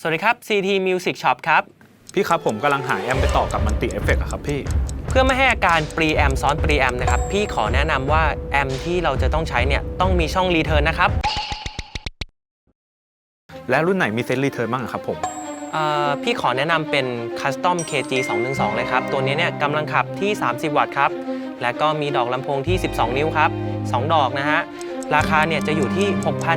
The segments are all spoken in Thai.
สวัสดีครับ CT Music Shop ครับ พี่ครับผมกำลังหาแอมไปต่อกับมันติเอฟเฟกอะครับพี่ เพื่อไม่ให้อาการปรีแอมซ้อนปรีแอมนะครับ พี่ขอแนะนำว่าแอมที่เราจะต้องใช้เนี่ยต้องมีช่องรีเทิร์นนะครับและรุ่นไหนมีเซนรีเทิร์นบ้างอะครับผม เอ่อพี่ขอแนะนำเป็น Custom KG 212เลยครับ ตัวนี้เนี่ยกำลังขับที่ 30 วัตต์ครับ และก็มีดอกลำโพงที่ 12 นิ้วครับ 2 ดอกนะฮะ ราคาเนี่ยจะอยู่ที่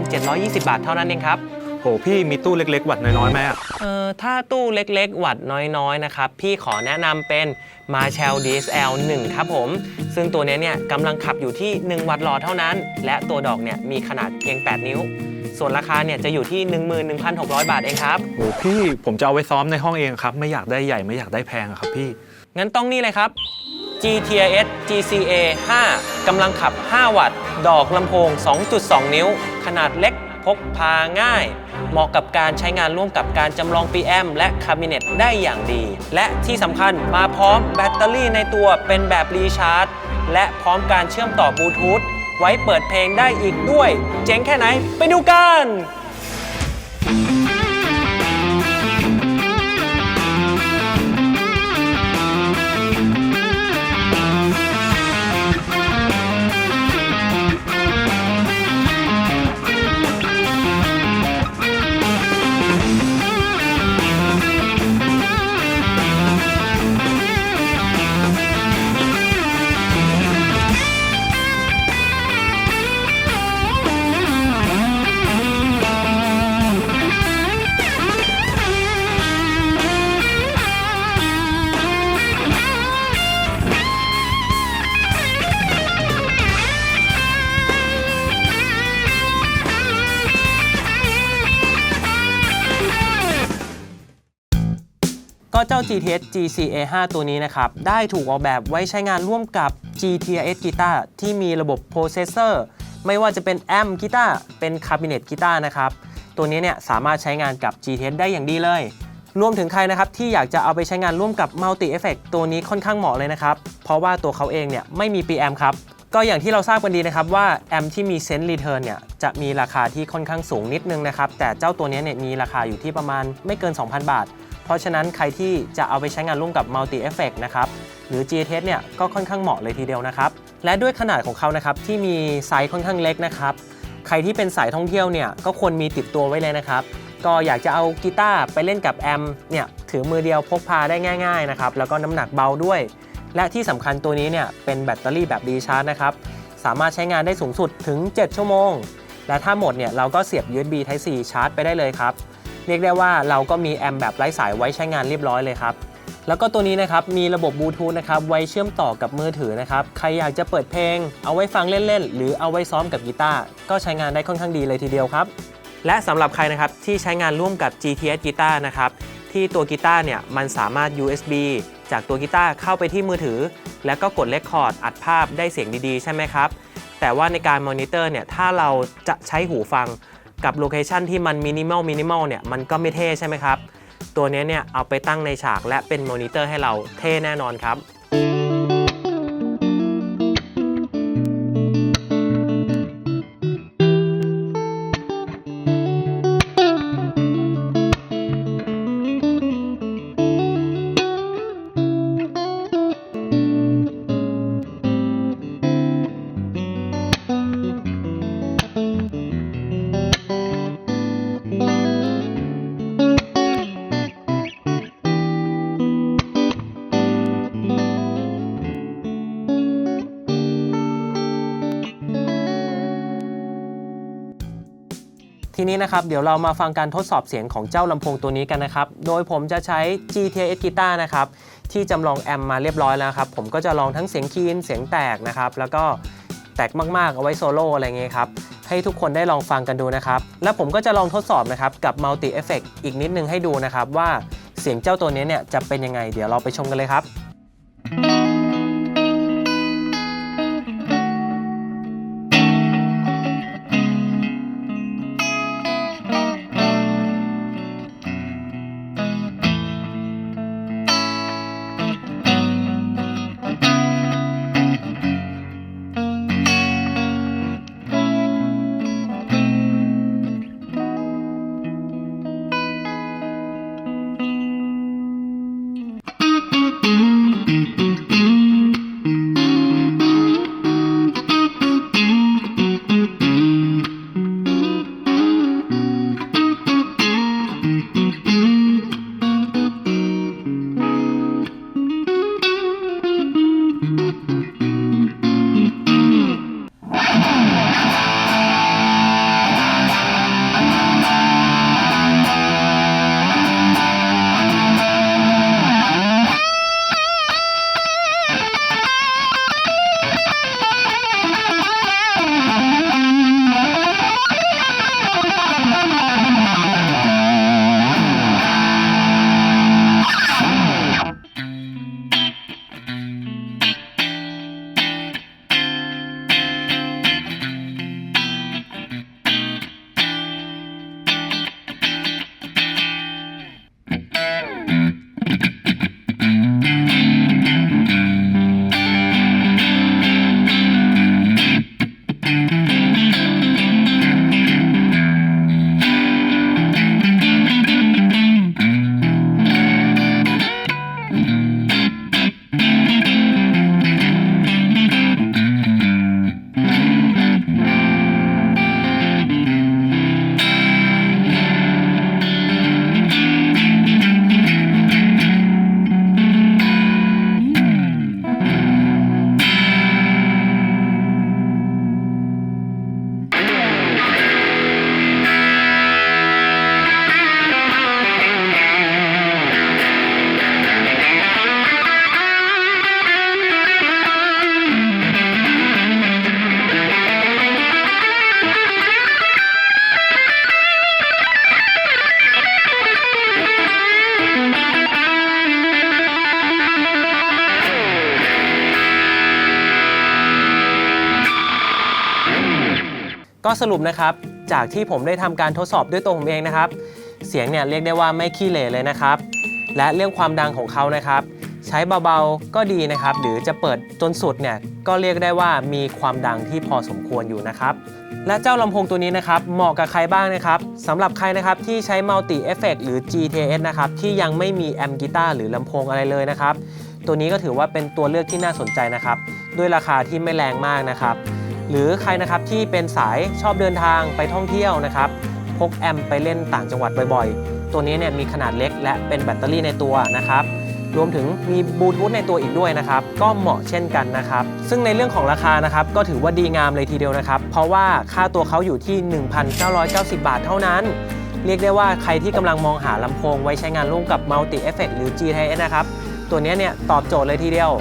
6,720 บาทเท่านั้นเองครับ โหพี่มีตู้เล็กๆวัดน้อยๆไหมอะเอ่อถ้าตู้เล็กๆวัดน้อยๆนะครับ พี่ขอแนะนำเป็น Marshall DSL 1 ครับผม ซึ่งตัวเนี้ยเนี่ยกำลังขับอยู่ที่ 1 วัตต์หลอดเท่านั้น และตัวดอกเนี่ยมีขนาดเพียง 8 นิ้ว ส่วนราคาเนี่ยจะอยู่ที่ 11,600 บาทเองครับ โหพี่ผมจะเอาไว้ซ้อมในห้องเองครับ ไม่อยากได้ใหญ่ไม่อยากได้แพงอะครับพี่ งั้นต้องนี่เลยครับ GTS GCA 5กำลังขับ 5 วัตต์ ดอกลำโพง 2.2 นิ้ว ขนาดเล็ก พกพาง่าย เหมาะกับการใช้งานร่วมกับการจำลอง PM และคาบิเนตได้อย่างดี และที่สำคัญมาพร้อมแบตเตอรี่ในตัวเป็นแบบรีชาร์จ และพร้อมการเชื่อมต่อบลูทูธไว้เปิดเพลงได้อีกด้วย เจ๋งแค่ไหนไปดูกัน ก็เจ้า GTS GCA 5 ตัวนี้นะครับ ได้ถูกออกแบบไว้ใช้งานร่วมกับ GTS Guitar ที่มีระบบ Processor ไม่ว่าจะเป็นแอมกีตาร์เป็นคาบิเนตกีตาร์นะครับ ตัวนี้เนี่ยสามารถใช้งานกับ GTS ได้อย่างดีเลย รวมถึงใครนะครับ ที่อยากจะเอาไปใช้งานร่วมกับ Multi Effect ตัวนี้ค่อนข้างเหมาะเลยนะครับ เพราะว่าตัวเขาเองเนี่ยไม่มี PM ครับก็อย่างที่เราทราบกันดีนะครับว่าแอมที่มีเซนต์รีเทิร์นเนี่ยจะมีราคาที่ค่อนข้างสูงนิดนึงนะครับ แต่เจ้าตัวนี้เนี่ยมีราคาอยู่ที่ประมาณไม่เกิน 2,000 บาท ราะฉะนั้นใครที่จะเอาไปใช้งานร่วมกับ Multi Effect นะครับหรือ GTS เนี่ยก็ค่อนข้างเหมาะเลยทีเดียวนะครับ และด้วยขนาดของเขานะครับที่มีไซส์ค่อนข้างเล็กนะครับใครที่เป็นสายท่องเที่ยวเนี่ยก็ควรมีติดตัวไว้เลยนะครับก็อยากจะเอากีตาร์ไปเล่นกับแอมเนี่ยถือมือเดียวพกพาได้ง่ายๆนะครับแล้วก็น้ำหนักเบาด้วย และที่สำคัญตัวนี้เนี่ยเป็นแบตเตอรี่แบบดีชาร์จนะครับสามารถใช้งานได้สูงสุดถึง 7 ชั่วโมง และถ้าหมดเนี่ยเราก็เสียบ USB Type C ชาร์จไปได้เลยครับ เรียกได้ว่าเราก็มีแอมแบบไร้สายไว้ใช้งานเรียบร้อยเลยครับแล้วก็ตัวนี้นะครับมีระบบบลูทูธนะครับไว้เชื่อมต่อกับมือถือนะครับใครอยากจะเปิดเพลง เอาไว้ฟังเล่นๆ หรือเอาไว้ซ้อมกับกีตาร์ก็ใช้งานได้ค่อนข้างดีเลยทีเดียวครับ และสำหรับใครนะครับที่ใช้งานร่วมกับ GTS กีตาร์นะครับที่ตัวกีตาร์เนี่ยมันสามารถ USB จากตัวกีตาร์เข้าไปที่มือถือ แล้วก็กดเลคคอร์ดอัดภาพได้เสียงดีๆ ใช่ไหมครับ แต่ว่าในการมอนิเตอร์เนี่ยถ้าเราจะใช้หูฟัง กับโลเคชันที่มันมินิมอลมินิมอลเนี่ยมันก็ไม่เท่ใช่ไหมครับ ตัวนี้เนี่ยเอาไปตั้งในฉากและเป็นมอนิเตอร์ให้เราเท่แน่นอนครับ ทีนี้นะครับเดี๋ยวเรามาฟังการทดสอบเสียงของเจ้าลำโพงตัวนี้กันนะครับ โดยผมจะใช้ GTS Guitar นะครับที่จำลองแอมมาเรียบร้อยแล้วครับ ผมก็จะลองทั้งเสียงคีนเสียงแตกนะครับ แล้วก็แตกมากๆ เอาไว้โซโล่อะไรเงี้ยครับ ให้ทุกคนได้ลองฟังกันดูนะครับ แล้วผมก็จะลองทดสอบนะครับกับ Multi Effect อีกนิดนึงให้ดูนะครับว่าเสียงเจ้าตัวนี้เนี่ยจะเป็นยังไง เดี๋ยวเราไปชมกันเลยครับ ก็สรุปนะครับ จากที่ผมได้ทำการทดสอบด้วยตัวผมเองนะครับ เสียงเนี่ยเรียกได้ว่าไม่ขี้เหร่เลยนะครับ และเรื่องความดังของเขานะครับ ใช้เบาๆก็ดีนะครับ หรือจะเปิดจนสุดเนี่ยก็เรียกได้ว่ามีความดังที่พอสมควรอยู่นะครับ และเจ้าลำโพงตัวนี้นะครับเหมาะกับใครบ้างนะครับสำหรับใครนะครับที่ใช้ Multi Effect หรือ GTS นะครับที่ยังไม่มีแอมป์กีตาร์หรือลำโพงอะไรเลยนะครับตัวนี้ก็ถือว่าเป็นตัวเลือกที่น่าสนใจนะครับ ด้วยราคาที่ไม่แรงมากนะครับ หรือใครนะครับที่เป็นสายชอบเดินทางไปท่องเที่ยวนะครับพกแอมป์ไปเล่นต่างจังหวัดบ่อยๆ ตัวนี้เนี่ยมีขนาดเล็กและเป็นแบตเตอรี่ในตัวนะครับรวมถึงมีบลูทูธในตัวอีกด้วยนะครับ ก็เหมาะเช่นกันนะครับ ซึ่งในเรื่องของราคานะครับ ก็ถือว่าดีงามเลยทีเดียวนะครับ เพราะว่าค่าตัวเขาอยู่ที่ 1,990 บาทเท่านั้น เรียกได้ว่าใครที่กำลังมองหาลำโพงไว้ใช้งานร่วมกับ Multi Effect หรือ GTS นะครับ ตัวนี้เนี่ยตอบโจทย์เลยทีเดียว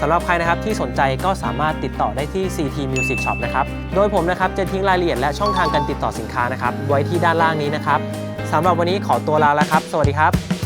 สำหรับใครนะครับที่สนใจก็สามารถติดต่อได้ที่ CT Music Shop นะครับ โดยผมนะครับจะทิ้งรายละเอียดและช่องทางการติดต่อสินค้านะครับไว้ที่ด้านล่างนี้นะครับสำหรับวันนี้ขอตัวลาแล้วครับ สวัสดีครับ